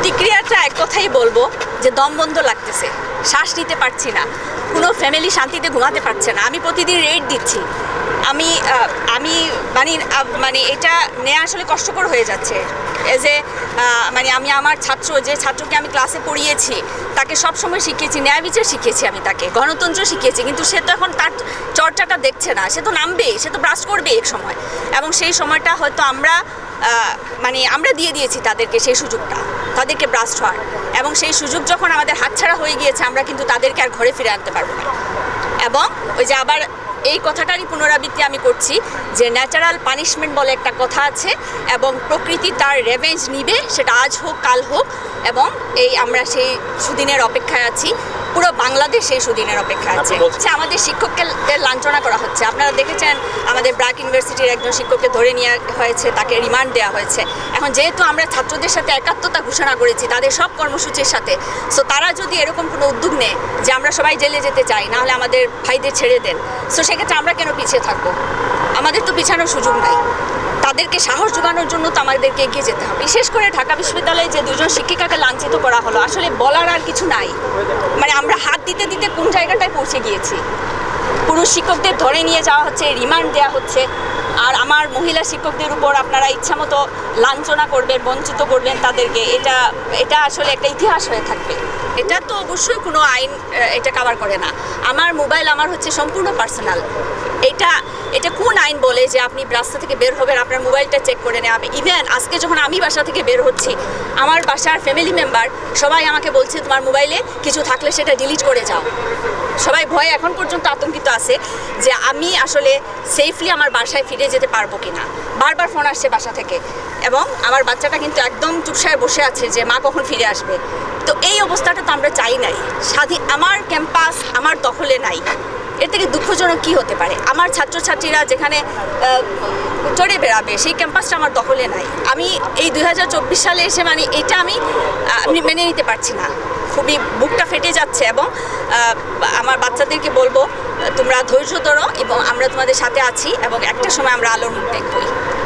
প্রতিক্রিয়াটা এক কথাই বলব যে দম বন্ধ লাগতেছে। শ্বাস নিতে পারছি না। কোনো ফ্যামিলি শান্তিতে ঘুমাতে পারছে না। আমি প্রতিদিন রেট দিচ্ছি। আমি আমি মানে মানে এটা নেওয়া আসলে কষ্টকর হয়ে যাচ্ছে। এজ এ মানে আমি আমার ছাত্র, যে ছাত্রকে আমি ক্লাসে পড়িয়েছি, তাকে সব সময় শিখিয়েছি, ন্যায় বিচার শিখিয়েছি আমি তাকে। গণতন্ত্র শিখিয়েছি, কিন্তু সে তো এখন তার চর্চাটা দেখছে না। সে তো নামবেই সে তো ব্রাশ করবে এক সময়। এবং সেই সময়টা হয়তো আমরা মানে আমরা দিয়ে দিয়েছি তাদেরকে সেই সুযোগটা। তাদেরকে ব্রাস্ট হওয়ার এবং সেই সুযোগ যখন আমাদের হাতছাড়া হয়ে গিয়েছে, আমরা কিন্তু তাদেরকে আর ঘরে ফিরে আনতে পারব না। এবং ওই যে আবার এই কথাটারই পুনরাবৃত্তি আমি করছি যে ন্যাচারাল পানিশমেন্ট বলে একটা কথা আছে এবং প্রকৃতি তার রেভেঞ্জ নিবে, সেটা আজ হোক, কাল হোক, এবং এই আমরা সেই সুদিনের অপেক্ষায় আছি। পুরো বাংলাদেশ সেই সুদিনের অপেক্ষা আছে। আপনি হচ্ছে আমাদের শিক্ষককে লাঞ্ছনা করা হচ্ছে। আপনারা দেখেছেন আমাদের ব্র্যাক ইউনিভার্সিটির একজন শিক্ষককে ধরে নেওয়া হয়েছে তাকে রিমান্ড দেওয়া হয়েছে। এখন যেহেতু আমরা ছাত্রদের সাথে একাত্মতা ঘোষণা করেছি তাদের সব কর্মসূচির সাথে সো তারা যদি এরকম কোনো উদ্যোগ নেয় যে আমরা সবাই জেলে যেতে চাই নাহলে আমাদের ভাইদের ছেড়ে দেন সো সেক্ষেত্রে আমরা কেন পিছিয়ে থাকব? আমাদের তো পিছানোর সুযোগ নাই। তাদেরকে সাহস যোগানোর জন্য তো আমাদেরকে এগিয়ে যেতে হবে। বিশেষ করে ঢাকা বিশ্ববিদ্যালয়ে যে দুজন শিক্ষিকাকে লাঞ্ছিত করা হলো, আসলে বলার আর কিছু নাই। মানে আমরা হাত দিতে দিতে কোন জায়গাটায় পৌঁছে গিয়েছি? পুরুষ শিক্ষকদের ধরে নিয়ে যাওয়া হচ্ছে, রিমান্ড দেওয়া হচ্ছে। আর আমার মহিলা শিক্ষকদের উপর আপনারা ইচ্ছামতো লাঞ্ছনা করবেন, বঞ্চিত করবেন তাদেরকে, এটা এটা আসলে একটা ইতিহাস হয়ে থাকবে। এটা তো অবশ্যই কোনো আইন এটা কাভার করে না। আমার মোবাইল আমার হচ্ছে সম্পূর্ণ পার্সোনাল এটা এটা কোন আইন বলে যে আপনি রাস্তা থেকে বের হবেন, আপনার মোবাইলটা চেক করে নেওয়া হবে? ইভেন আজকে যখন আমি বাসা থেকে বের হচ্ছি, আমার বাসার ফ্যামিলি মেম্বার সবাই আমাকে বলছে, তোমার মোবাইলে কিছু থাকলে সেটা ডিলিট করে যাও। সবাই ভয়ে এখন পর্যন্ত আতঙ্কিত আছে যে আমি আসলে সেফলি আমার বাসায় ফিরে যেতে পারব কিনা। বারবার ফোন আসছে বাসা থেকে এবং আমার বাচ্চাটা কিন্তু একদম চুপসায় বসে আছে যে মা কখন ফিরে আসবে। তো এই অবস্থাটা তো আমরা চাই নাই। স্বাধীন আমার ক্যাম্পাস আমার দখলে নাই। এর থেকে দুঃখজনক কি হতে পারে? আমার ছাত্রছাত্রীরা যেখানে চড়ে বেড়াবে, সেই ক্যাম্পাসটা আমার দখলে নাই। আমি এই দুই হাজার চব্বিশ সালে এসে মানে এটা আমি মেনে নিতে পারছি না। খুবই বুকটা ফেটে যাচ্ছে এবং আমার বাচ্চাদেরকে বলব, তোমরা ধৈর্য ধরো এবং আমরা তোমাদের সাথে আছি এবং একটা সময় আমরা আলোর মুখ দেখবই।